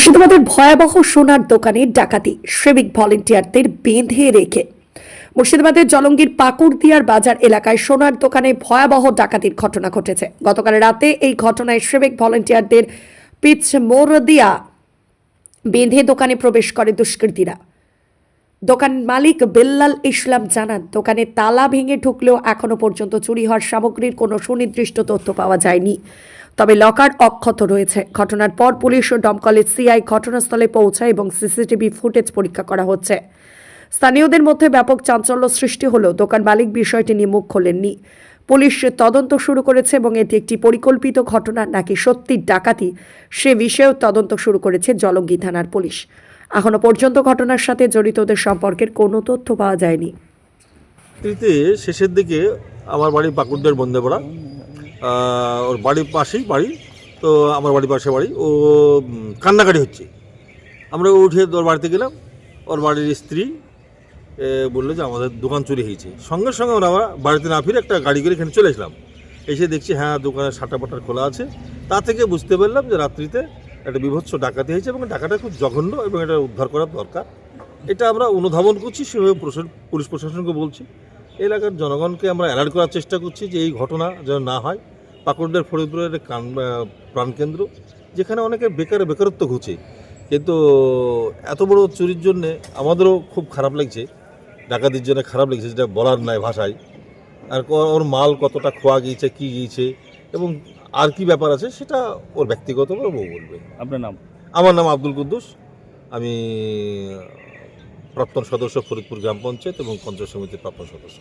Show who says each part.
Speaker 1: মুর্শিদাবাদের ভয়াবহ সোনার দোকানে ডাকাতি, শ্রমিক ভলেন্টিয়ারদের বেঁধে রেখে। মুর্শিদাবাদের জলঙ্গির পাকুড়দিয়ার বাজার এলাকায় সোনার দোকানে ভয়াবহ ডাকাতির ঘটনা ঘটেছে। গতকাল রাতে এই ঘটনায় শ্রমিক ভলেন্টিয়ারদের পিচ মোড় দিয়া বেঁধে দোকানে প্রবেশ করে দুষ্কৃতীরা। দোকান মালিক বেল্লাল ইসলাম জানান, দোকানে তালা ভেঙে ঢুকলেও এখনও পর্যন্ত চুরি হওয়ার সামগ্রীর কোনো সুনির্দিষ্ট তথ্য পাওয়া যায়নি। তবে লকার অক্ষত রয়েছে। ঘটনার পর পুলিশ ও দমকলের সিআই ঘটনাস্থলে পৌঁছায় এবং সিসিটিভি ফুটেজ পরীক্ষা করা হচ্ছে। স্থানীয়দের মধ্যে ব্যাপক চাঞ্চল্য সৃষ্টি হলেও দোকান মালিক বিষয়টি নিয়ে মুখ খোলেননি। পুলিশ তদন্ত শুরু করেছে এবং এটি একটি পরিকল্পিত ঘটনা, নাকি সত্যি ডাকাতি, সে বিষয়েও তদন্ত শুরু করেছে জলঙ্গি থানার পুলিশ। এখনও পর্যন্ত ঘটনার সাথে জড়িতদের সম্পর্কের কোনো তথ্য পাওয়া যায়নি।
Speaker 2: রাত্রিতে শেষের দিকে আমার বাড়ি বন্দেপাড়া আহ, ওর বাড়ির পাশেই বাড়ি তো আমার বাড়ির পাশে বাড়ি। ও কান্নাকাটি হচ্ছে। আমরা উঠে ওর বাড়িতে গেলাম। ওর বাড়ির স্ত্রী বলল যে আমাদের দোকান চুরি হয়েছে। সঙ্গে সঙ্গে আমরা বাড়িতে না ফিরে একটা গাড়ি করে এখানে চলে এসলাম এসে দেখছি হ্যাঁ দোকানের শাটার পাটার খোলা আছে। তা থেকে বুঝতে পারলাম যে রাত্রিতে একটা বিভৎস ডাকাতি হয়েছে এবং ডাকাটা খুব জঘন্য এবং এটা উদ্ধার করার দরকার। এটা আমরা অনুধাবন করছি, সেভাবে পুলিশ প্রশাসনকে বলছি। এলাকার জনগণকে আমরা অ্যালার্ট করার চেষ্টা করছি যে এই ঘটনা যেন না হয়। পাকুড়দের ফরিদপুরের কান প্রাণকেন্দ্র, যেখানে অনেকে বেকার বেকারত্ব ঘুচে। কিন্তু এত বড় চুরির জন্য আমাদেরও খুব খারাপ লাগছে, ডাকাতির জন্য খারাপ লাগছে যেটা বলার নাই ভাষায়। আর ওর মাল কতটা খোয়া গিয়েছে, কি গিয়েছে, এবং আর কি ব্যাপার আছে সেটা ওর ব্যক্তিগত ও বলবে।
Speaker 3: আপনার নাম?
Speaker 2: আমার নাম আব্দুল কুদ্দুস। আমি প্রাক্তন সদস্য ফরিদপুর গ্রাম পঞ্চায়েত এবং পঞ্চায়েত সমিতির প্রাক্তন সদস্য।